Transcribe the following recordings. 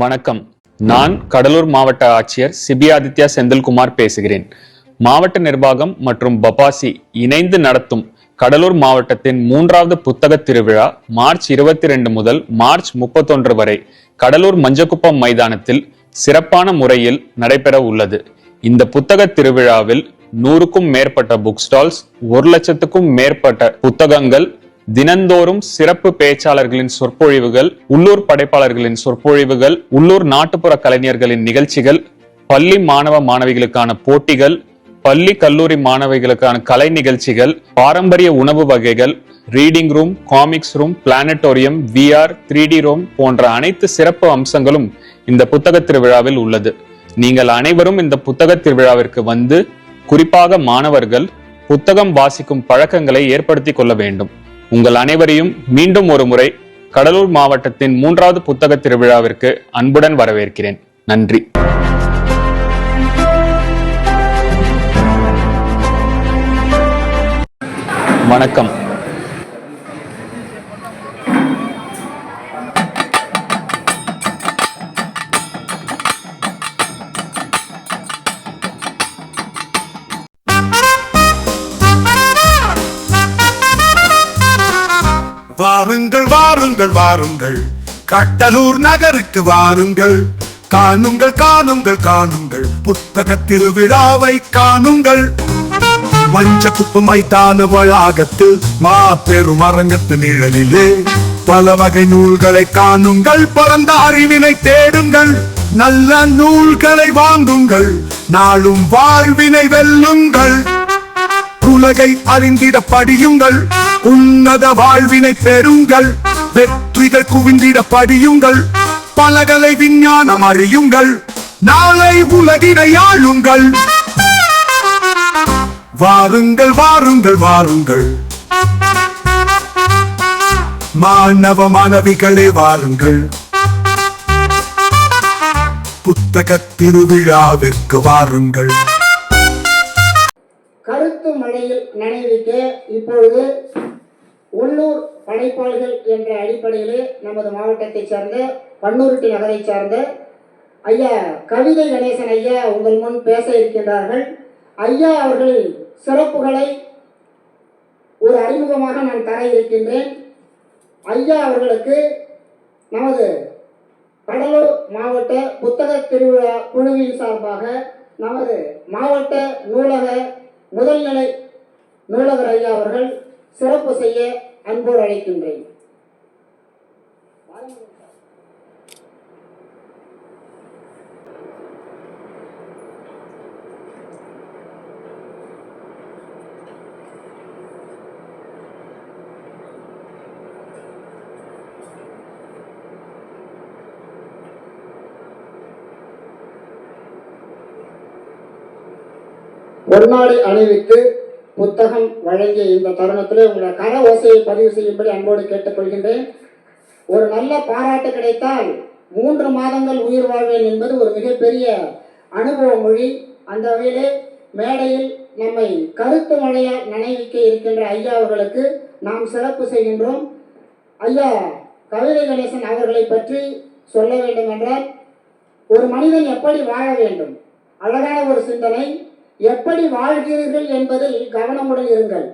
வணக்கம். நான் கடலூர் மாவட்ட ஆட்சியர் சிபியாதித்யா செந்தில்குமார் பேசுகிறேன். மாவட்ட நிர்வாகம் மற்றும் பபாசி இணைந்து நடத்தும் கடலூர் மாவட்டத்தின் மூன்றாவது புத்தக திருவிழா மார்ச் இருபத்தி ரெண்டு முதல் மார்ச் முப்பத்தொன்று வரை கடலூர் மஞ்சக்குப்பம் மைதானத்தில் சிறப்பான முறையில் நடைபெற உள்ளது. இந்த புத்தக திருவிழாவில் நூறுக்கும் மேற்பட்ட புக் ஸ்டால்ஸ் ஒரு லட்சத்துக்கும் மேற்பட்ட புத்தகங்கள் தினந்தோறும் சிறப்பு பேச்சாளர்களின் சொற்பொழிவுகள் உள்ளூர் படைப்பாளர்களின் சொற்பொழிவுகள் உள்ளூர் நாட்டுப்புற கலைஞர்களின் நிகழ்ச்சிகள் பள்ளி மாணவ மாணவிகளுக்கான போட்டிகள் பள்ளி கல்லூரி மாணவிகளுக்கான கலை நிகழ்ச்சிகள் பாரம்பரிய உணவு வகைகள் reading room comics room planetarium VR three D room போன்ற அனைத்து சிறப்பு அம்சங்களும் இந்த புத்தக திருவிழாவில் உள்ளது. நீங்கள் அனைவரும் இந்த புத்தக திருவிழாவிற்கு வந்து குறிப்பாக மாணவர்கள் புத்தகம் வாசிக்கும் பழக்கங்களை ஏற்படுத்திக் கொள்ள வேண்டும். உங்கள் அனைவரையும் மீண்டும் ஒரு முறை கடலூர் மாவட்டத்தின் மூன்றாவது புத்தக திருவிழாவிற்கு அன்புடன் வரவேற்கிறேன். நன்றி. வணக்கம். வாருங்கள் வாருங்கள் வாருங்கள். கட்டலூர் நகருக்கு வாருங்கள். காணுங்கள் காணுங்கள் காணுங்கள். புத்தக திருவிழாவை காணுங்கள். மஞ்சக்குப்பு மைதான வளாகத்தில் மாபெரும் அரங்கத்து நிழலிலே. பல வகை நூல்களை காணுங்கள் பரந்த அறிவினை தேடுங்கள். நல்ல நூல்களை வாங்குங்கள் நாளும் வாழ்வினை வெல்லுங்கள். உலகை அறிந்திட படியுங்கள். உன்னத வாழ்வினை பெறுங்கள். வெற்றிகள் குவிந்திட படியுங்கள். பலகலை விஞ்ஞானம் அறியுங்கள். நாளை உலகினை ஆளுங்கள். வாருங்கள் வாருங்கள் வாருங்கள். மாணவ மாணவிகளே வாருங்கள். புத்தக திருவிழாவிற்கு வாருங்கள். கருத்து மழையில் நனைவிக்க இப்பொழுது உள்ளூர் படைப்பாளிகள் என்ற அடிப்படையிலே நமது மாவட்டத்தைச் சார்ந்த பன்னூருட்டி நகரை சார்ந்த ஐயா கவிதை கணேசன் ஐயா உங்கள் முன் பேச இருக்கின்றார்கள். ஐயா அவர்களின் சிறப்புகளை ஒரு அறிமுகமாக நான் தர இருக்கின்றேன். ஐயா அவர்களுக்கு நமது கடலூர் மாவட்ட புத்தக திருவிழா குழுவின் சார்பாக நமது மாவட்ட நூலக முதல்நிலை நூலகர் ஐயா அவர்கள் சிறப்பு செய்ய அன்போடு அழைக்கின்றேன். பொன்னாடை அணிவித்து புத்தகம் வழங்கிய இந்த தருணத்திலே உங்களை கர ஓசையை பதிவு செய்யும்படி அன்போடு கேட்டுக்கொள்கின்றேன். ஒரு நல்ல பாராட்டு கிடைத்தால் மூன்று மாதங்கள் உயிர் வாழ்வேன் என்பது ஒரு மிகப்பெரிய அனுபவ மொழி. அந்த வகையிலே மேடையில் நம்மை கருத்து மழையால் நினைவிக்க இருக்கின்ற ஐயா அவர்களுக்கு நாம் சிறப்பு செய்கின்றோம். ஐயா கவிதை கணேசன் அவர்களை பற்றி சொல்ல வேண்டும் என்றால் ஒரு மனிதன் எப்படி வாழ வேண்டும்? அழகான ஒரு சிந்தனை எப்படி வாழ்கிறீர்கள் என்பதில் கவனமுடன் இருங்கள்.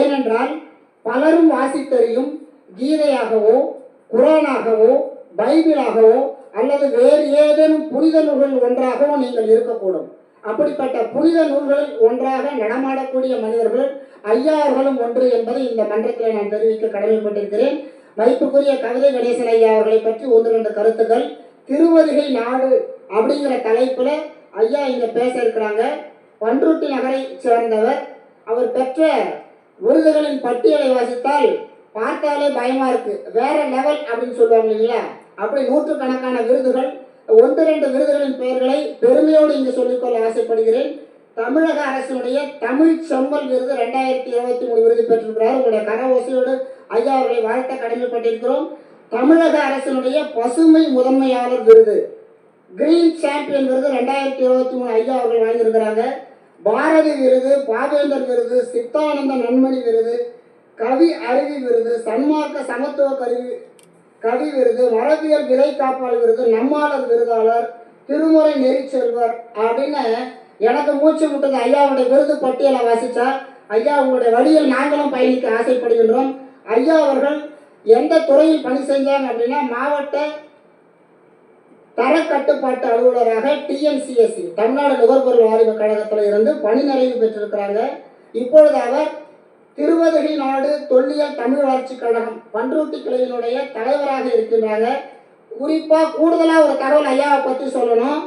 ஏனென்றால் பலரும் வாசித்தறியும் கீதையாகவோ குரானாகவோ பைபிளாகவோ அல்லது வேறு ஏதேனும் புனித நூல்கள் ஒன்றாகவோ நீங்கள் இருக்கக்கூடும். அப்படிப்பட்ட புனித நூல்களில் ஒன்றாக நடமாடக்கூடிய மனிதர்கள் ஐயாவர்களும் ஒன்று என்பதை இந்த மன்றத்தில் நான் தெரிவிக்க கடமைப்பட்டிருக்கிறேன். வைப்புக்குரிய கவிதை கணேசன் ஐயா அவர்களை பற்றி ஒன்று ரெண்டு கருத்துக்கள். திருவதிகை நாடு அப்படிங்கிற தலைப்பில் ஐயா இங்கே பேச இருக்கிறாங்க. பன்ருட்டி நகரை சேர்ந்தவர். அவர் பெற்ற விருதுகளின் பட்டியலை வாசித்தால் பார்த்தாலே பயமா இருக்கு. வேற லெவல் அப்படின்னு சொல்லுவாங்க இல்லைங்களா? அப்படி நூற்றுக்கணக்கான விருதுகள் ஒன்று ரெண்டு விருதுகளின் பெயர்களை பெருமையோடு இங்கு சொல்லிக்கொள்ள ஆசைப்படுகிறேன். தமிழக அரசினுடைய தமிழ் செம்மல் விருது ரெண்டாயிரத்தி இருபத்தி மூணு விருது பெற்றிருக்கிறார். உங்களுடைய கர ஐயா அவர்களை வாழ்த்த கடமைப்பட்டிருக்கிறோம். தமிழக அரசினுடைய பசுமை முதன்மையாளர் விருது. கிரீன் சாம்பியன் விருது ரெண்டாயிரத்தி இருபத்தி மூணு ஐயா அவர்கள் வாங்கியிருக்கிறாங்க. பாரதி விருது பாவேந்தர் விருது சித்தானந்த நன்மணி விருது கவி அருவி விருது சன்மார்க்க சமத்துவ கருவி கவி விருது மரபியல் விலை காப்பாளர் விருது நம்மாளர் விருதாளர் திருமுறை நெறிச்செல்வர் அப்படின்னு எனக்கு மூச்சு விட்டது ஐயாவுடைய விருது பட்டியலை வாசித்தா ஐயா உங்களுடைய வழியில் நாங்களும் பயணிக்க ஆசைப்படுகின்றோம். ஐயா அவர்கள் எந்த துறையில் பணி செஞ்சாங்க அப்படின்னா மாவட்ட தர கட்டுப்பாட்டு அலுவலராக டிஎன்சிஎஸ்சி தமிழ்நாடு நுகர்பொருள் வாரிப கழகத்தில் இருந்து பணி நிறைவு பெற்றிருக்கிறாங்க. இப்பொழுது அவர் திருவதகி நாடு தொல்லியல் தமிழ் வளர்ச்சி கழகம் பன்ருட்டி கிளையினுடைய தலைவராக இருக்கின்றாங்க. குறிப்பாக கூடுதலாக ஒரு தகவல் ஐயாவை பற்றி சொல்லணும்.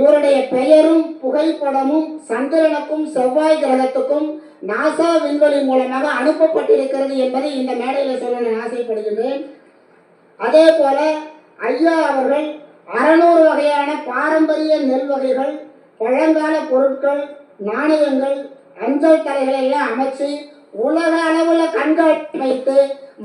இவருடைய பெயரும் புகைப்படமும் சந்திரனுக்கும் செவ்வாய் கிரகத்துக்கும் நாசா விண்வெளி மூலமாக அனுப்பப்பட்டிருக்கிறது என்பதை இந்த மேடையில் சொல்ல நான் ஆசைப்படுகின்றேன். அதே போல ஐயா அவர்கள் அறநூறு வகையான பாரம்பரிய நெல் வகைகள் பழங்கால பொருட்கள் நாணயங்கள் அஞ்சல் தலைகளை எல்லாம் அமைச்சு உலக அளவில் கண்காட்சி வைத்து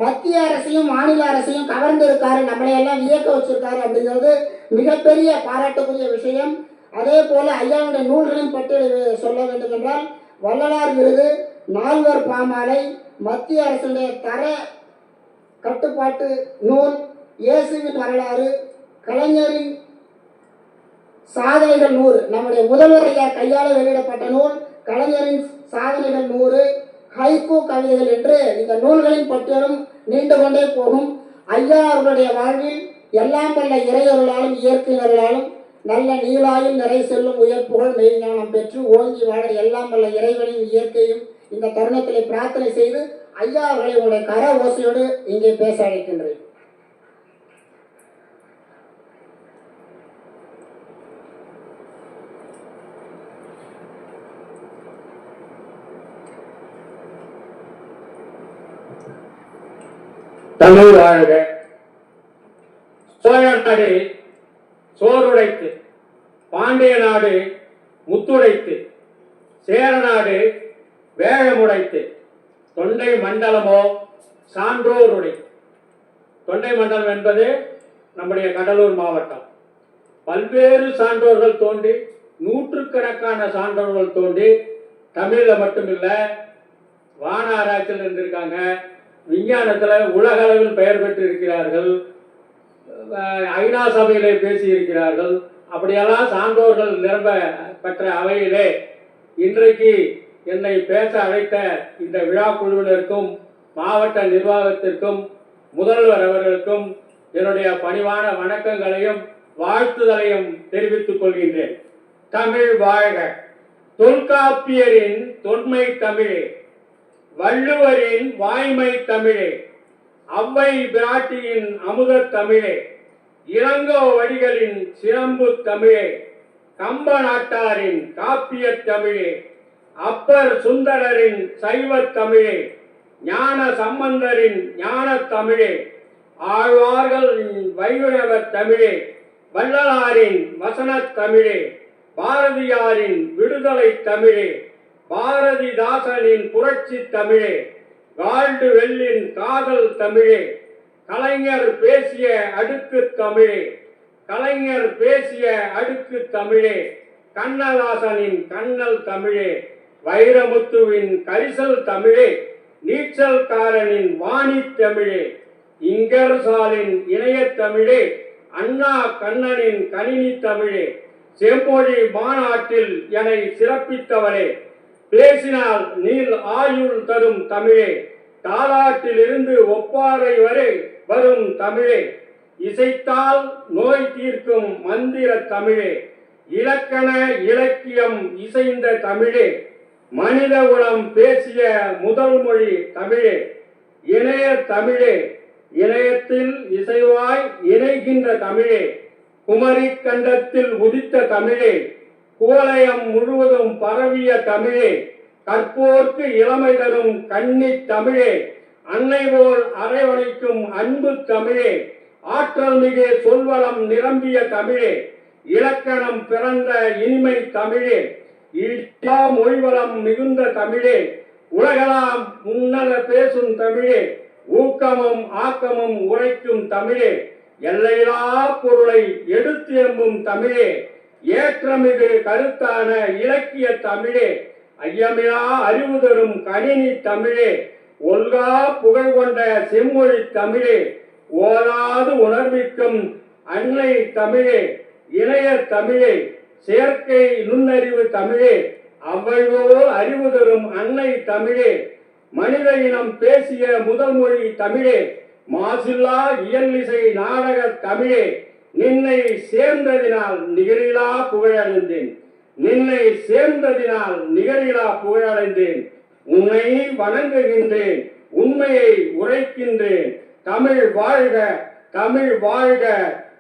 மத்திய அரசையும் மாநில அரசையும் கவர்ந்திருக்காரு. நம்மளை எல்லாம் வியக்க வச்சிருக்காரு அப்படிங்கிறது மிகப்பெரிய பாராட்டுக்குரிய விஷயம். அதே போல ஐயாவுடைய நூல்களின் பட்டியலை சொல்ல வேண்டும் என்றால் வள்ளலார் விருது நால்வர் பாமாலை மத்திய அரசுடைய தர கட்டுப்பாட்டு நூல் இயேசுவின் வரலாறு கலைஞரின் சாதனைகள் நூறு. நம்முடைய முதல்வர் ஐயா கையால் வெளியிடப்பட்ட நூல் கலைஞரின் சாதனைகள் நூறு. ஹைகோ கவிதைகள் என்று இந்த நூல்களின் பட்டியலும் நீண்டு கொண்டே போகும். ஐயா அவர்களுடைய வாழ்வில் எல்லாம் வல்ல இறையொருளாலும் இயற்கையினர்களாலும் நல்ல நீளாயும் நிறை செல்லும் உயர்ப்புகள் மெய்ஞானம் பெற்று ஓங்கி வாழ எல்லாம் வல்ல இறைவனையும் இயற்கையும் இந்த தருணத்திலே பிரார்த்தனை செய்து ஐயா அவர்களை உங்களுடைய கர ஓசையோடு இங்கே பேச அழைக்கின்றேன். தமிழ் வாழ்க சோழ நாடு சோறுடைத்து பாண்டிய நாடு முத்துடைத்து சேர நாடு வேழமுடைத்து தொண்டை மண்டலமோ சான்றோருடை. தொண்டை மண்டலம் என்பது நம்முடைய கடலூர் மாவட்டம். பல்வேறு சான்றோர்கள் தோன்றி நூற்றுக்கணக்கான சான்றோர்கள் தோன்றி தமிழில் மட்டுமில்லை வான ஆராய்ச்சியில் இருந்திருக்காங்க. விஞ்ஞானத்தில் உலக அளவில் பெயர் பெற்று இருக்கிறார்கள் ஐநா சபையிலே பேசியிருக்கிறார்கள். அப்படியெல்லாம் சான்றோர்கள் நிரம்ப பெற்ற அவையிலே இன்றைக்கு என்னை பேச அழைத்த இந்த விழா குழுவினருக்கும் மாவட்ட நிர்வாகத்திற்கும் முதல்வர் அவர்களுக்கும் என்னுடைய பணிவான வணக்கங்களையும் வாழ்த்துதலையும் தெரிவித்துக் கொள்கின்றேன். தமிழ் வாழ்க. தொல்காப்பியரின் தொன்மை தமிழ். வள்ளுவரின் வாய்மை தமிழே அவ்வை பிராட்டியின் அமுதத் தமிழே இளங்கோ வடிகளின் சிறம்பு தமிழே கம்ப நாட்டாரின் காப்பிய தமிழே அப்பர் சுந்தரரின் சைவத் தமிழே ஞான சம்பந்தரின் ஞான தமிழே ஆழ்வார்கள் வைகுணவ தமிழே வள்ளலாரின் வசனத் தமிழே பாரதியாரின் விடுதலை தமிழே. பாரதிதாசனின் புரட்சி தமிழே கால்டுவெல்லின் காதல் தமிழே கலைஞர் பேசிய அடுக்கு தமிழே கலைஞர் பேசிய அடுக்கு தமிழே கண்ணதாசனின் கண்ணல் தமிழே வைரமுத்துவின் கரிசல் தமிழே நீச்சல்காரனின் வாணி தமிழே இங்கர்சாலின் இணையத் தமிழே அண்ணா கண்ணனின் கணினி தமிழே செம்மொழி மாநாட்டில் என்னை சிறப்பித்தவரே. பேசினால் நீர் ஆயுள் தரும் தமிழே. தாலாட்டிலிருந்து ஒப்பாறை வரை வரும் தமிழே. இசைத்தால் நோய் தீர்க்கும் மந்திர தமிழே. இலக்கண இலக்கியம் இசைந்த தமிழே. மனித குலம் பேசிய முதல் மொழி தமிழே. இணைய தமிழே. இணையத்தில் இசைவாய் இணைகின்ற தமிழே. குமரி கண்டத்தில் உதித்த தமிழே. கோலயம் முழுவதும் பரவிய தமிழே கற்போர்க்கு இளமை தரும் கன்னி தமிழே அன்னை போல் அரவணைக்கும் அன்பு தமிழே ஆற்றல் மிகு சொல்வளம் நிரம்பிய தமிழே இலக்கணம் பிறந்த இனிமை தமிழே ஈட்டா மொழிவளம் மிகுந்த தமிழே உலகலாம் முன்னர பேசும் தமிழே ஊக்கமும் ஆக்கமும் உரைக்கும் தமிழே எல்லையிலா பொருளை எடுத்து எம்பும் தமிழே ஏற்றமிகு கருத்தான இலக்கிய தமிழே. ஐயமிலா அறிவு தரும் கணினி தமிழே. ஒல்கா புகழ் கொண்ட செம்மொழி தமிழே. ஓராது உணர்விக்கும் அன்னை தமிழே. இணைய தமிழே. செயற்கை நுண்ணறிவு தமிழே. அவ்வளோ அறிவு தரும் அன்னை தமிழே. மனித இனம் பேசிய முதல் மொழி தமிழே. மாசில்லா இயல்லிசை நாடக தமிழே. நின்னை சேர்ந்ததினால் நிகரிலா புகழடைந்தேன். நின்னை சேர்ந்ததினால் நிகரிலா புகழடைந்தேன். உன்னை வணங்குகின்றேன் உண்மையை உரைக்கின்றேன். தமிழ் வாழ்க தமிழ் வாழ்க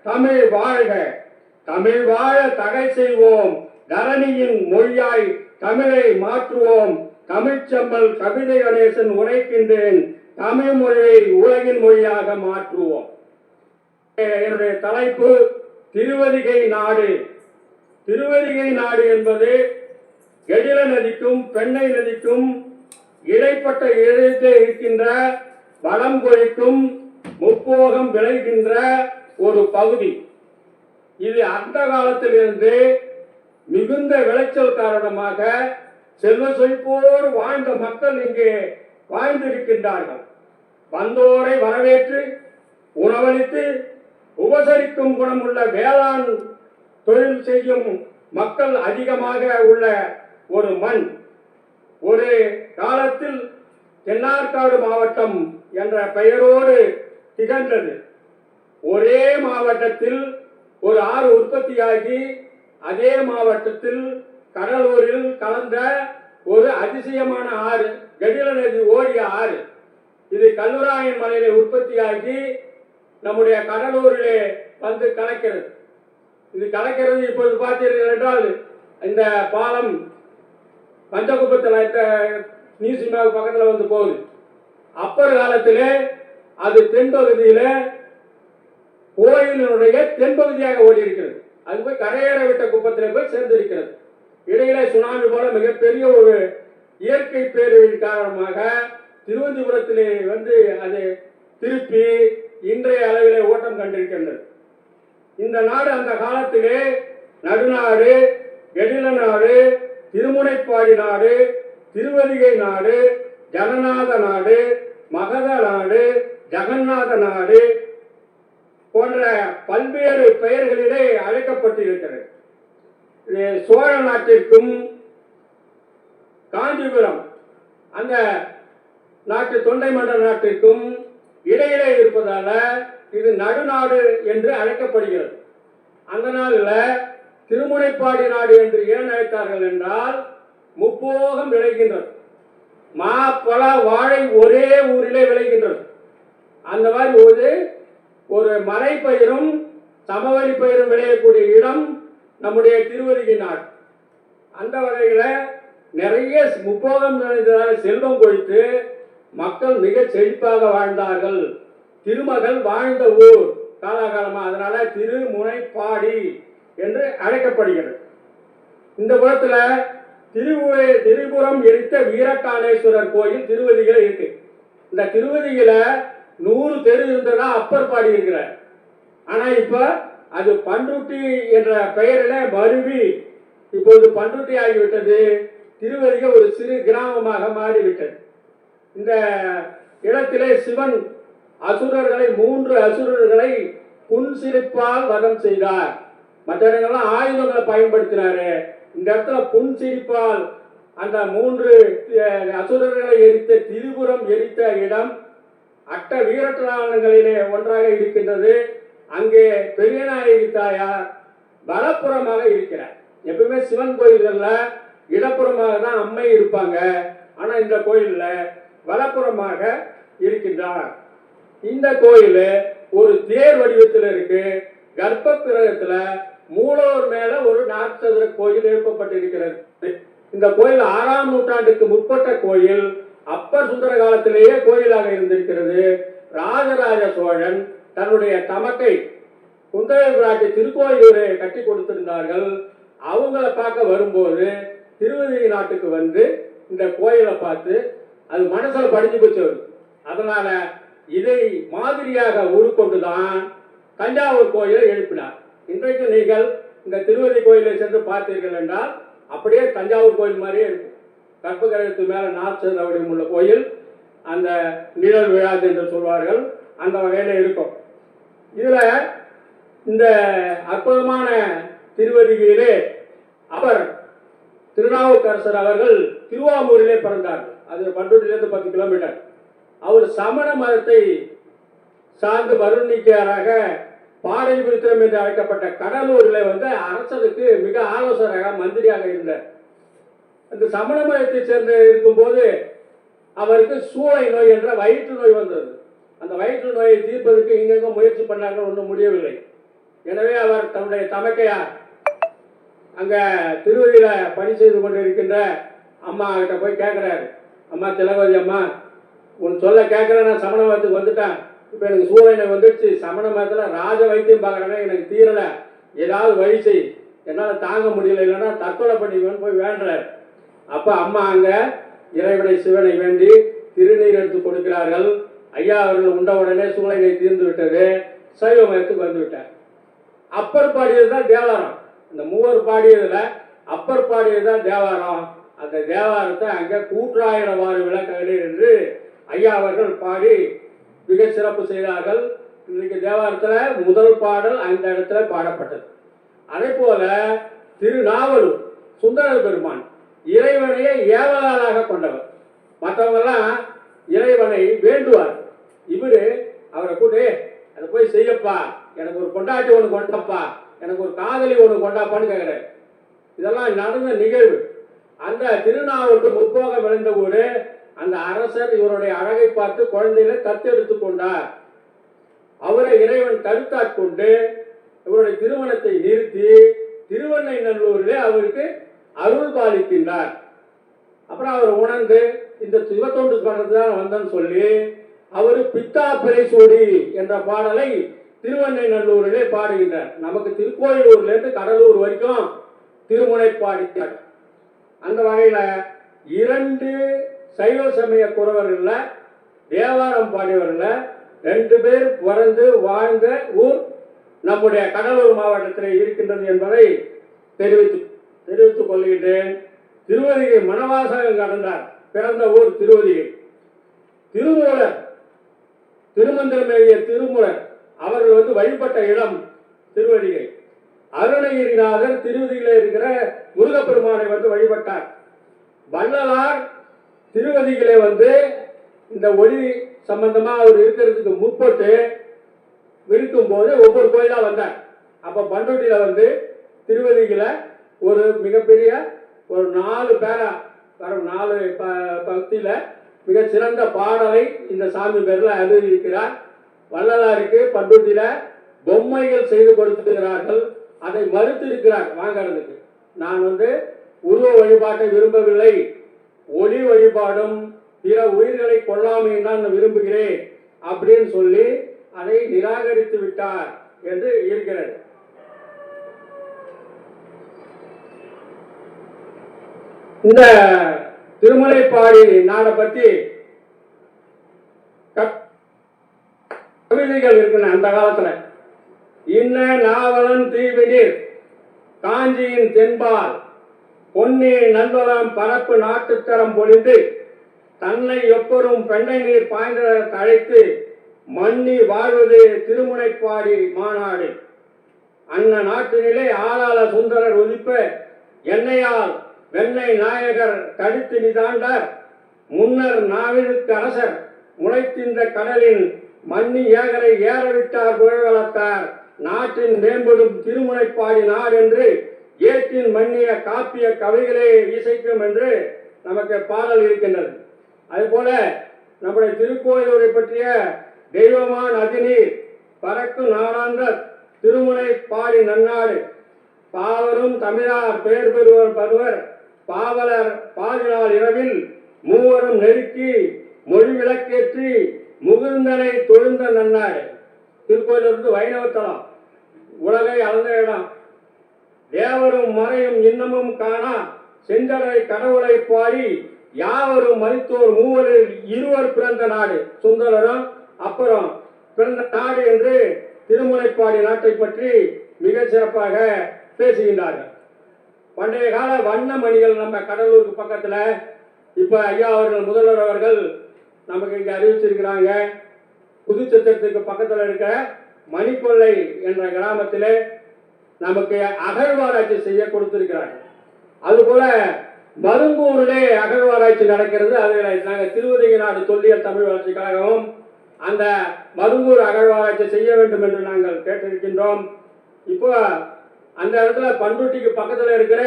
தமிழ் வாழ்க. தமிழ் வாழ தகை செய்வோம் தரணியின் மொழியாய் தமிழை மாற்றுவோம். தமிழ்ச்செம்மல் கவிதை கணேசன் உரைக்கின்றேன் தமிழ் மொழியை உலகின் மொழியாக மாற்றுவோம். என்னுடைய தலைப்பு திருவதிகை நாடு. திருவதிகை நாடு என்பது எழில நதிக்கும் பெண்ணை நதிக்கும் இடைப்பட்ட இடத்தில் இருக்கின்ற வளம் கொழிக்கும் முப்போகம் விளைகின்ற ஒரு பகுதி. இது அந்த காலத்திலிருந்து மிகுந்த விளைச்சல் காரணமாக செல்வ செழிப்போடு வாழ்ந்த மக்கள் இங்கே வாழ்ந்திருக்கின்றார்கள். வந்தோரை வரவேற்று உணவளித்து உபசரிக்கும் குணமுள்ள வேளாண் தொழில் செய்யும் மக்கள் அதிகமாக உள்ள ஒரு மண். ஒரு காலத்தில் தென்னார்காடு மாவட்டம் என்ற பெயரோடு திகழ்ந்தது. ஒரே மாவட்டத்தில் ஒரு ஆறு உற்பத்தியாகி அதே மாவட்டத்தில் கடலூரில் கலந்த ஒரு அதிசயமான ஆறு கடில நதி ஓடிய ஆறு. இது கல்லுராயன் மலையில உற்பத்தியாகி நம்முடைய கடலூரிலே வந்து கலக்கிறது. இது கலக்கிறது இப்போது பார்த்தீர்கள் என்றால் இந்த பாலம் பஞ்சகுப்பத்தில் இந்த நியூசிமாவுக்கு பக்கத்தில் வந்து போகுது. அப்பர் காலத்தில் அது தென்பகுதியில் கோயிலினுடைய தென்பகுதியாக ஓடி இருக்கிறது அது போய் கரையேற விட்ட குப்பத்தில் போய் சேர்ந்திருக்கிறது. இடையிலே இடையில சுனாமி போல மிகப்பெரிய ஒரு இயற்கை பேரழிவின் காரணமாக திருவனந்தபுரத்திலே வந்து அது திருப்பி இன்றைய அளவிலே ஓட்டம் கண்டிருக்கின்றது. இந்த நாடு அந்த காலத்திலே நடுநாடு எழில நாடு திருமுனைப்பாடி நாடு திருவதிகை நாடு ஜனநாத நாடு மகத நாடு ஜெகநாத நாடு போன்ற பல்வேறு பெயர்களிலே அழைக்கப்பட்டிருக்கிறது. சோழ நாட்டிற்கும் காஞ்சிபுரம் அந்த நாட்டு தொண்டை மன்ற நாட்டிற்கும் இடையிலே இருப்பதால இது நடுநாடு என்று அழைக்கப்படுகிறது. அந்த நாளில் திருமுனைப்பாடி நாடு என்று ஏன் அழைத்தார்கள் என்றால் முப்போகம் விளைகின்றது. மா பல வாழை ஒரே ஊரிலே விளைகின்றது. அந்த மாதிரி ஒரு ஒரு மலை பயிரும் சமவெளி பயிரும் விளையக்கூடிய இடம் நம்முடைய திருவருகி நாடு. அந்த வகையில் நிறைய முப்போகம் செல்வம் கொழித்து மக்கள் மிக செழிப்பாக வாழ்ந்தார்கள். திருமகள் வாழ்ந்த ஊர் காலாகாலமாக அதனால திருமுனைப்பாடி என்று அழைக்கப்படுகிறது. இந்த குளத்தில் திருவுரை திரிபுரம் எரித்த வீரகாளேஸ்வரர் கோயில் திருவதிகளை இருக்கு. இந்த திருவதியில நூறு தெரு இருந்ததா அப்பர் பாடி இருக்கிறார் ஆனா இப்ப அது பண்ருட்டி என்ற பெயரில் மருவி இப்போது பண்ருட்டி ஆகிவிட்டது. திருவதிக ஒரு சிறு கிராமமாக மாறிவிட்டது. இந்த இடத்திலே சிவன் அசுரர்களை மூன்று அசுரர்களை புன்சிரிப்பால் வதம் செய்தார். மற்ற இடங்கள்லாம் ஆயுதங்களை பயன்படுத்தினாரு. இந்த இடத்துல புன்சிரிப்பால் அந்த மூன்று அசுரர்களை எரித்த திரிபுரம் எரித்த இடம் அட்ட வீரட்டாளங்களிலே ஒன்றாக இருக்கின்றது. அங்கே பெரியநாயகி தாயார் வலப்புறமாக இருக்கிறார். எப்பவுமே சிவன் கோயில்கள்ல இடப்புறமாக தான் அம்மை இருப்பாங்க. ஆனா இந்த கோயில்ல வலப்புறமாக இருக்கின்றார். இந்த கோயில் ஒரு தேர் வடிவத்தில் இருக்கு. கர்ப்ப கிரகத்துல மூலவர் மேல ஒரு நாற்சதுர கோயில் எழுப்பப்பட்டிருக்கிறது. இந்த கோயில் ஆறாம் நூற்றாண்டுக்கு முற்பட்ட கோயில். அப்பர் சுந்தர காலத்திலேயே கோயிலாக இருந்திருக்கிறது. ராஜராஜ சோழன் தன்னுடைய தமக்கை குந்தவை பிராட்டி திருக்கோயிலூரை கட்டி கொடுத்திருந்தார்கள். அவங்கள பார்க்க வரும்போது திருவதி நாட்டுக்கு வந்து இந்த கோயிலை பார்த்து அது மனசுல படிஞ்சு போச்சு அதனால இதை மாதிரியாக உருக்கொண்டுதான் தஞ்சாவூர் கோயிலை எழுப்பினார். இன்றைக்கு நீங்கள் இந்த திருவதி கோயிலை சென்று பார்த்தீர்கள் என்றால் அப்படியே தஞ்சாவூர் கோயில் மாதிரியே இருக்கும். கற்பகிரகத்து மேல நாற்சந்த வடிவம் உள்ள கோயில் அந்த நிழல் விழாது என்று சொல்வார்கள் அந்த வகையில இருக்கும். இதுல இந்த அற்புதமான திருவதிகையிலே அவர் திருநாவுக்கரசர் அவர்கள் திருவாமூரிலே பிறந்தார்கள். அது பண்ருட்டிலிருந்து பத்து கிலோமீட்டர். அவர் சமண மதத்தை சார்ந்து வருணிக்கையாராக பாடலிபுத்திரம் என்று அழைக்கப்பட்ட கடலூரில் வந்து அரசருக்கு மிக ஆலோசகராக மந்திரியாக இருந்தார். அந்த சமண மதத்தை சேர்ந்து இருக்கும்போது அவருக்கு சூளை நோய் என்ற வயிற்று நோய் வந்தது. அந்த வயிற்று நோயை தீர்ப்பதற்கு இங்கெங்கும் முயற்சி பண்ணாங்க ஒன்றும் முடியவில்லை. எனவே அவர் தன்னுடைய தமக்கையார் அங்கே திருவதியில் பணி செய்து கொண்டிருக்கின்ற அம்மா கிட்ட போய் கேட்குறாரு. அம்மா திலகவதி அம்மா உன் சொல்ல கேட்கல நான் சமண மதத்துக்கு வந்துட்டேன். இப்போ எனக்கு சூழ்நிலை வந்துடுச்சு. சமண மதத்தில் ராஜ வைத்தியம் பார்க்குறாங்க எனக்கு தீரலை. ஏதாவது வழி செய். என்னால் தாங்க முடியல. இல்லைன்னா தற்கொலை பண்ணிக்குவேன்னு போய் வேண்டுறாரு. அப்போ அம்மா அங்கே இறைவனை சிவனை வேண்டி திருநீர் எடுத்து கொடுக்கிறார்கள். ஐயா அவர்கள் உண்ட உடனே சூழ்நிலை தீர்ந்து விட்டது. சைவ மதத்துக்கு வந்து விட்டார். அப்பர் பாடியது தான் தேவாரம். இந்த மூவர் பாடியதில் அப்பர் பாடியது தான் தேவாரம். அந்த தேவாரத்தை அங்கே கூற்றாயிரவாறு விளக்கங்களில் என்று ஐயா அவர்கள் பாடி மிக சிறப்பு செய்தார்கள். இன்றைக்கு தேவாரத்தில் முதல் பாடல் அந்த இடத்துல பாடப்பட்டது. அதே போல திருநாவலூர் சுந்தர பெருமான் இறைவனையே ஏவலாளாக கொண்டவர். மற்றவங்கெல்லாம் இறைவனை வேண்டுவார். இவர் அவரை கூட்டு அதை போய் செய்யப்பா. எனக்கு ஒரு கொண்டாட்டி ஒன்று கொண்டப்பா. எனக்கு ஒரு காதலி ஒன்று கொண்டாப்பான்னு கேட்குறாரு இதெல்லாம் நடந்த நிகழ்வு. அந்த திருநாவுக்கு முற்போக விளைந்த போது அந்த அரசர் இவருடைய அழகை பார்த்து குழந்தைகளை தத்தெடுத்து கொண்டார். அவரை இறைவன் தடுத்தாட்கொண்டு இவருடைய திருமணத்தை நிறுத்தி திருவண்ணை நல்லூரிலே அவருக்கு அருள் பாலிக்கின்றார். அப்புறம் அவர் உணர்ந்து இந்த சிவத்தொண்டு பண்றது தான் வந்தேன்னு சொல்லி அவர் பித்தா பிறைசூடி என்ற பாடலை திருவண்ணை நல்லூரிலே பாடுகின்றார். நமக்கு திருக்கோயிலூர்ல இருந்து கடலூர் வரைக்கும் திருமுனை பாடினார். அந்த வகையில் இரண்டு சைவ சமய குறவர்களில் தேவாரம் பாடியவர்களில் ரெண்டு பேர் பிறந்து வாழ்ந்த ஊர் நம்முடைய கடலூர் மாவட்டத்தில் இருக்கின்றது என்பதை தெரிவித்து தெரிவித்துக் கொள்கின்றேன். திருவதிகை மணவாசகம் கடந்தார். பிறந்த ஊர் திருவதிகை திருமூலர் திருமந்திரம் எழுதிய திருமூலர் அவர்கள் வந்து வழிபட்ட இடம் திருவதிகை அருணகிரிநாதர் திருவதியில் இருக்கிற முருகப்பெருமானை வந்து வழிபட்டார். வள்ளலார் திருவதிகளே வந்து இந்த ஒளி சம்பந்தமா அவர் இருக்கிறதுக்கு முற்பட்டு இருக்கும்போது ஒவ்வொரு கோயிலா வந்தார். அப்ப பண்ருட்டியில வந்து திருவதிகளை ஒரு மிகப்பெரிய ஒரு நாலு பேரா வரும் நாலு ப- பக்தியில மிகச்சிறந்த சிறந்த பாடலை இந்த சாமி பேர்ல அறிவிக்கிறார் வள்ளலாருக்கு பண்ருட்டியில பொம்மைகள் செய்து கொடுத்திருக்கிறார்கள். அதை மறுத்து இருக்கிறார் வாங்கறதுக்கு நான் வந்து உருவ வழிபாட்டை விரும்பவில்லை. ஒளி வழிபாடும் பிற உயிர்களை கொல்லாமையும் தான் விரும்புகிறேன் அப்படின்னு சொல்லி அதை நிராகரித்து விட்டார் என்று இருக்கிறது. இந்த திருமலைப்பாடி நாடை பத்தி க- கவிதைகள் இருக்குன்னு அந்த காலத்துல. இன்ன நாவலன் தீவினீர் காஞ்சியின் தென்பால் பொன்னி நல்வலம் பரப்பு நாட்டுத்தரம் பொழிந்து தன்னை எப்பொரும் பெண்ணை நீர் பாய்ந்த அழைத்து மன்னி வாழ்வது திருமுனைப்பாடி மாநாடு. அன்ன நாட்டினிலே ஆளாள சுந்தரர் உதிப்ப என்னையால் வெண்ணை நாயகர் தடுத்து நிதாண்டார். முன்னர் நாவினுக்கு அரசர் முளைத்தின்ற கடலின் மன்னி ஏகரை ஏறவிட்டார் புகழத்தார் நாட்டின் மேம்படும் திருமுனைப்பாடி என்று ஏற்றின் மன்னிய காப்பிய கவிகளை இசைக்கும் என்று நமக்கு பாடல் இருக்கின்றது. அதுபோல நம்முடைய திருக்கோயிலூரை பற்றிய தெய்வமான் அதிநீர் பறக்கும் நாடாந்த திருமுனை பாடி நன்னாடு பாவரும் தமிழார் பெயர் பெறுவர் பருவர். பாவலர் பாதினால் இரவில் மூவரும் நெருக்கி மொழி விளக்கேற்றி முகுந்தனை தொழுந்த நன்னாடு திருக்கோயிலிருந்து வைணவத்தலம். உலகை அளந்த இடம் தேவரும் மறையும் இன்னமும் காணா. செஞ்சடை கடவுளை பாடி யாவரும் மதித்தோர் மூவரில் இருவர் பிறந்த நாடு. சுந்தரரும் அப்புறம் பிறந்த நாடு என்று திருமுனைப்பாடி நாட்டை பற்றி மிக சிறப்பாக பேசுகின்றார்கள். பண்டைய கால வண்ண மணிகள் நம்ம கடலூருக்கு பக்கத்தில் இப்ப ஐயா அவர்கள் முதல்வர் அவர்கள் நமக்கு இங்கே அறிவிச்சிருக்கிறாங்க. புதுச்சத்திரத்துக்கு பக்கத்தில் இருக்கிற மணிக்கொள்ளை என்ற கிராமத்திலே நமக்கு அகழ்வாராய்ச்சி செய்ய கொடுத்திருக்கிறார்கள் அதுபோல மருங்கூரிலே அகழ்வாராய்ச்சி நடக்கிறது. அதில் நாங்கள் திருவதிக நாடு தொல்லியல் தமிழ் வளர்ச்சி கழகமும் அந்த மருங்கூர் அகழ்வாராய்ச்சி செய்ய வேண்டும் என்று நாங்கள் கேட்டிருக்கின்றோம். இப்போ அந்த இடத்துல பண்ருட்டிக்கு பக்கத்தில் இருக்கிற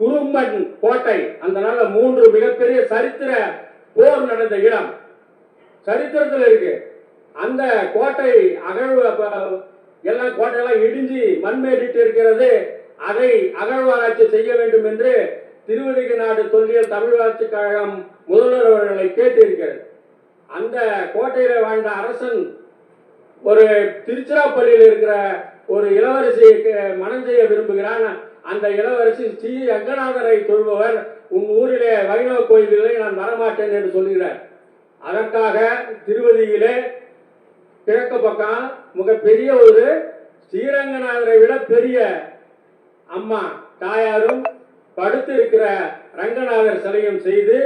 குறும்பன் கோட்டை அந்த நாளில் மூன்று மிகப்பெரிய சரித்திர போர் நடந்த இடம். சரித்திரத்தில் இருக்கு. அந்த கோட்டை அகழ்வு எல்லாம் கோட்டையெல்லாம் இடிஞ்சு மண்மேடிட்டு இருக்கிறது. அதை அகழ்வாராய்ச்சி செய்ய வேண்டும் என்று திருவதிக நாடு தொல்லியல் தமிழ் வளர்ச்சி கழகம் முதல்வர் அவர்களை கேட்டிருக்கிறது. அந்த கோட்டையில வாழ்ந்த அரசன் ஒரு திருச்சிராப்பள்ளியில் இருக்கிற ஒரு இளவரசிக்கு மனம் செய்ய விரும்புகிறான். அந்த இளவரசி ஸ்ரீ ரங்கநாதரை தொழுபவர். உன் ஊரிலே வைணவ கோயில்களை நான் வரமாட்டேன் என்று சொல்கிறார். அதற்காக திருவதியிலே கிழக்கு பக்கம் மிகப்பெரிய ஒரு ஸ்ரீரங்கநாதரை விட பெரிய அம்மா தாயாரும் படுத்து இருக்கிற ரங்கநாதர் சிலையும் செய்து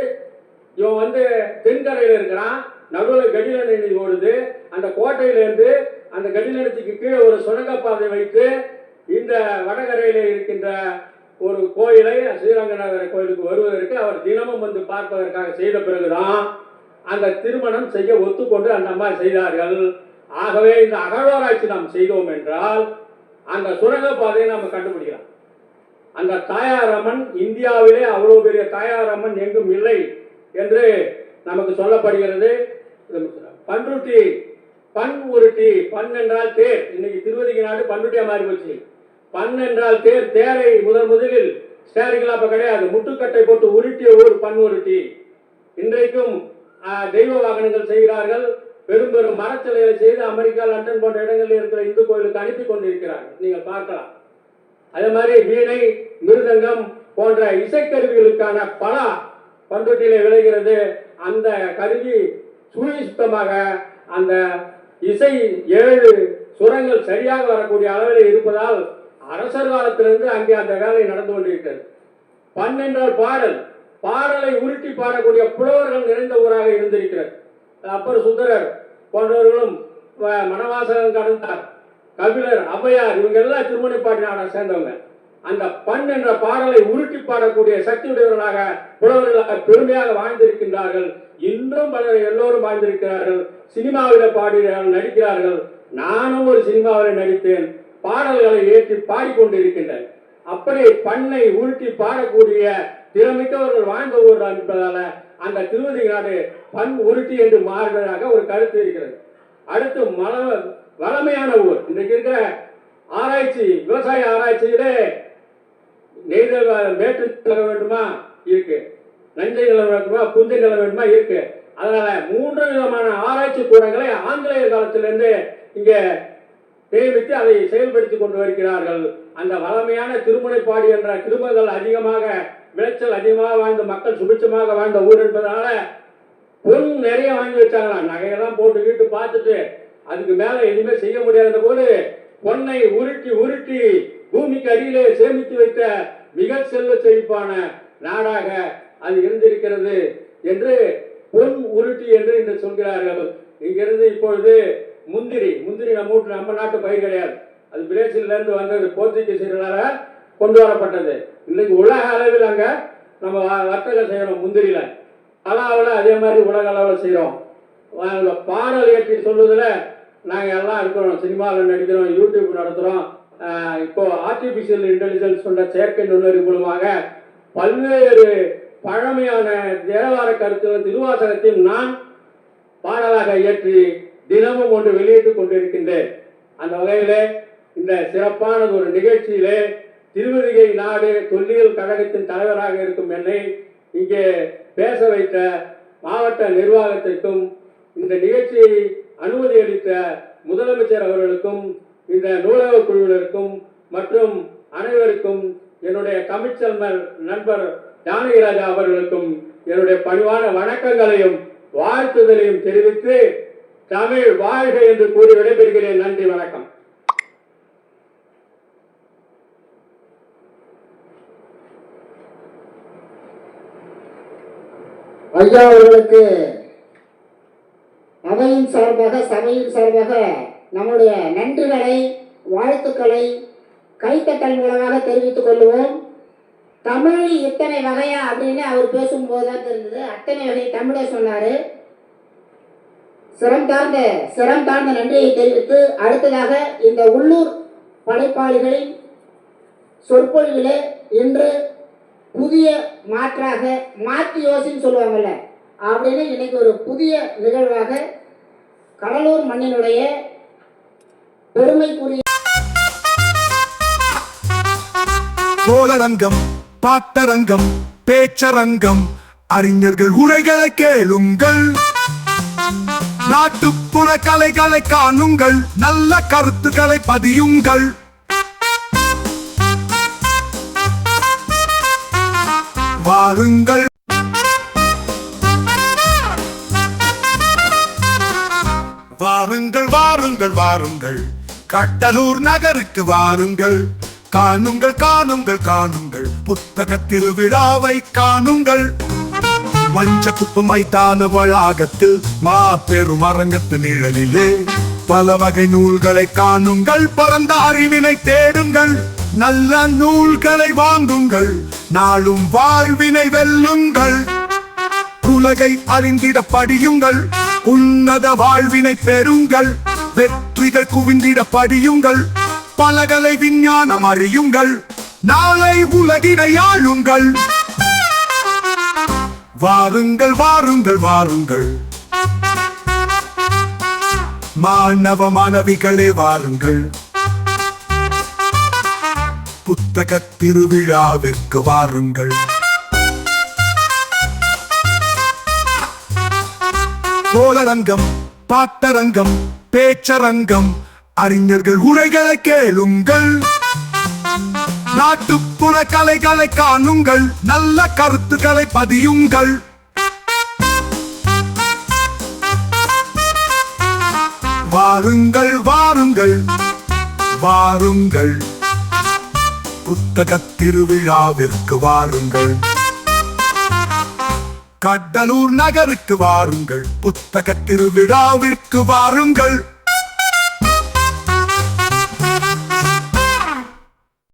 இவன் வந்து தென்கரையில் இருக்கிறான். நடுவில் கடில நதி ஓடுது. அந்த கோட்டையிலேருந்து அந்த கடிலத்துக்கு கீழே ஒரு சுரங்கப்பாதை வைத்து இந்த வடகரையில் இருக்கின்ற ஒரு கோயிலை ஸ்ரீரங்கநாதர் கோயிலுக்கு வருவதற்கு அவர் தினமும் வந்து பார்ப்பதற்காக செய்த பிறகுதான் அந்த திருமணம் செய்ய ஒத்துக்கொண்டு அந்த அம்மா செய்தார்கள். ஆகவே இந்த அகழ்வாராய்ச்சி நாம் செய்தோம் என்றால் அந்த சுரங்கப்பாதையை நாம் கண்டுபிடிக்கலாம். அந்த தாயாரம்மன் இந்தியாவிலே அவ்வளவு பெரிய தாயாரம்மன் எங்கும் இல்லை என்று நமக்கு சொல்லப்படுகிறது. பன்ருட்டி பன் உருட்டி பண் என்றால் தேர். இன்னைக்கு திருவதிக்கு நாடு பன்ருட்டியா மாறி போச்சு. பன் என்றால் தேர் தேரை முதல் முதலில் ஸ்டேரிங்லாம் அப்ப கிடையாது. முட்டுக்கட்டை போட்டு உருட்டிய ஊர் பன் உருட்டி. இன்றைக்கும் தெய்வ வாகனங்கள் செய்கிறார்கள். பெரும் பெரும் மரச்சலைகளை செய்து அமெரிக்கா லண்டன் போன்ற இடங்களில் இருக்கிற இந்து கோயிலுக்கு அனுப்பி கொண்டிருக்கிறார்கள். நீங்கள் பார்க்கலாம். அதே மாதிரி வீணை மிருதங்கம் போன்ற இசைக்கருவிகளுக்கான பல பண்ருட்டியில விளைகிறது. அந்த கருவி சுயசுத்தமாக அந்த இசை ஏழு சுரங்கள் சரியாக வரக்கூடிய அளவில் இருப்பதால் அரசர் காலத்திலிருந்து அங்கே அந்த வேலை நடந்து கொண்டிருக்கிறது. பண் பாடல். பாடலை உருட்டி பாடக்கூடிய புலவர்கள் நிறைந்த ஊராக இருந்திருக்கிறது. அப்பர் சுந்தரர் போன்றவர்களும் வ- மணவாசகம் கடந்தார். கபிலர் ஔவையார் இவங்க எல்லாம் திருமணிப்பாட்டி நாடை சேர்ந்தவங்க. அந்த பண் என்ற பாடலை உருட்டி பாடக்கூடிய சக்தியுடையவர்களாக புலவர்களாக பெருமையாக வாழ்ந்திருக்கின்றார்கள். இன்றும் பலர் எல்லோரும் வாழ்ந்திருக்கிறார்கள். சினிமாவில் பாடுகிறார்கள் நடிக்கிறார்கள். நானும் ஒரு சினிமாவில் நடித்தேன். பாடல்களை ஏற்றி பாடிக்கொண்டிருக்கின்றேன். அப்படி பண்ணை உருட்டி பாடக்கூடிய திறமிக்கவர்கள் வாழ்ந்த ஊர் என்பதால அந்த திருவதி நாடு பண் உருட்டி என்று மாறுவதாக ஒரு கருத்து இருக்கிறது. அடுத்து மல வளமையான ஊர். இன்றைக்கு இருக்கிற ஆராய்ச்சி விவசாய ஆராய்ச்சியிலே நெய்தல் வ- மேட்டு நிலம் வேண்டுமா? இருக்கு. நஞ்சை நிலம் வேண்டுமா? புஞ்சை நிலம் வேண்டுமா? இருக்கு. அதனால மூன்று விதமான ஆராய்ச்சி கூடங்களை ஆங்கிலேயர் காலத்திலிருந்து இங்க நியமித்து அதை செயல்படுத்தி கொண்டு வருகிறார்கள். அந்த வளமையான திருமுனைப்பாடி என்ற கிருமங்கள் அதிகமாக விளைச்சல் அதிகமாக வாழ்ந்த மக்கள் சுபிட்சமாக வாழ்ந்த ஊர் என்பதனால பொன் நிறைய வாங்கி வச்சாங்களாம் நகையெல்லாம் போட்டு வீட்டு பார்த்துட்டு அதுக்கு மேல எதுவுமே செய்ய முடியாத போது பொன்னை உருட்டி உருட்டி பூமிக்கு அடியிலே சேமித்து வைத்த மிக செல்வ செழிப்பான நாடாக அது இருந்திருக்கிறது என்று பொன் உருட்டி என்று இன்று சொல்கிறார்கள். இங்கிருந்து இப்பொழுது முந்திரி முந்திரி நம்ம வீட்டு நம்ம நாட்டு பயிர் கிடையாது. அது பிரேசில்ல இருந்து வந்தது போர்த்துகீசியர்களால கொண்டு வரப்பட்டது இன்னைக்கு உலக அளவில் அங்கே நம்ம வ- வர்த்தகம் செய்கிறோம் முந்திரியில். அலாவில் அதே மாதிரி உலக அளவில் செய்கிறோம் பாடல் ஏற்றி சொல்லுவதில் நாங்கள் எல்லாம் இருக்கிறோம். சினிமாவில் நடிக்கிறோம் யூடியூப் நடத்துகிறோம் இப்போ ஆர்டிஃபிஷியல் இன்டெலிஜென்ஸ் கொண்ட செயற்கை நுண்ணறிவு மூலமாக பல்வேறு பழமையான தேவார கருத்துகள் திருவாசகத்தையும் நான் பாடலாக இயற்றி தினமும் ஒன்று வெளியிட்டுக் கொண்டிருக்கின்றேன். அந்த வகையிலே இந்த சிறப்பானது ஒரு நிகழ்ச்சியிலே திருவதிகை நாடு தொல்லியல் கழகத்தின் தலைவராக இருக்கும் என்னை இங்கே பேச வைத்த மாவட்ட நிர்வாகத்திற்கும் இந்த நிகழ்ச்சியை அனுமதி அளித்த முதலமைச்சர் அவர்களுக்கும் இந்த நூலக குழுவினருக்கும் மற்றும் அனைவருக்கும் என்னுடைய தமிழ்ச்செல்வர் நண்பர் ஜானகிராஜா அவர்களுக்கும் என்னுடைய பணிவான வணக்கங்களையும் வாழ்த்துதலையும் தெரிவித்து தமிழ் வாழ்க என்று கூறி விடைபெறுகிறேன். நன்றி வணக்கம். ஐயா அவர்களுக்கு அவையின் சார்பாக சபையின் சார்பாக நம்முடைய நன்றிகளை வாழ்த்துக்களை கைத்தட்டல் மூலமாக தெரிவித்துக் கொள்வோம் தமிழ் இத்தனை வகையா அப்படின்னு அவர் பேசும்போது தான் தெரிஞ்சது அத்தனை வகை தமிழை சொன்னாரு. சிரம் தாழ்ந்த சிரம் தாழ்ந்த நன்றியை தெரிவித்து அடுத்ததாக இந்த உள்ளூர் படைப்பாளிகளின் சொற்பொழிவிலே இன்று புதிய மாற்றாக மாற்றி யோசின்னு சொல்லுவாங்கல்ல அப்படின்னு இன்னைக்கு ஒரு புதிய நிகழ்வாக கடலூர் மண்ணினுடைய பெருமைக்குரிய கோலரங்கம் பாட்டரங்கம் பேச்சரங்கம் அறிஞர்கள் உரைகளை கேளுங்கள். நாட்டுப்புற கலைகளை காணுங்கள் நல்ல கருத்துக்களை பதியுங்கள். வாருங்கள். வாருங்கள் வாருங்கள் வாருங்கள். கட்டலூர் நகருக்கு வாருங்கள். காணுங்கள் காணுங்கள் காணுங்கள். புத்தக திருவிழாவை காணுங்கள். மஞ்ச குப்பு மைதான வளாகத்தில் மாபெரும் அரங்கத்து நிழலிலே பல வகை நூல்களை காணுங்கள். பரந்த அறிவினை தேடுங்கள். நல்ல நூல்களை வாங்குங்கள். நாளும் வாழ்வினை வெல்லுங்கள். உலகை அறிந்திட படியுங்கள். உன்னத வாழ்வினை பெறுங்கள். வெற்றிகள் குவிந்திட படியுங்கள். பலகலை விஞ்ஞானம் அறியுங்கள். நாளை உலகினை ஆளுங்கள். வாருங்கள் வாருங்கள் வாருங்கள். மாணவ மாணவிகளே வாருங்கள். புத்தக திருவிழாவிற்கு வாருங்கள். கோலரங்கம் பாட்டரங்கம் பேச்சரங்கம் அறிஞர்கள் உரைகளை கேளுங்கள். நாட்டுப்புற கலைகளை காணுங்கள் நல்ல கருத்துக்களை பதியுங்கள். வாருங்கள் வாருங்கள் வாருங்கள். புத்தக திருவிழாவிற்கு வாருங்கள். கடலூர் நகருக்கு வாருங்கள். புத்தக திருவிழாவிற்கு வாருங்கள்.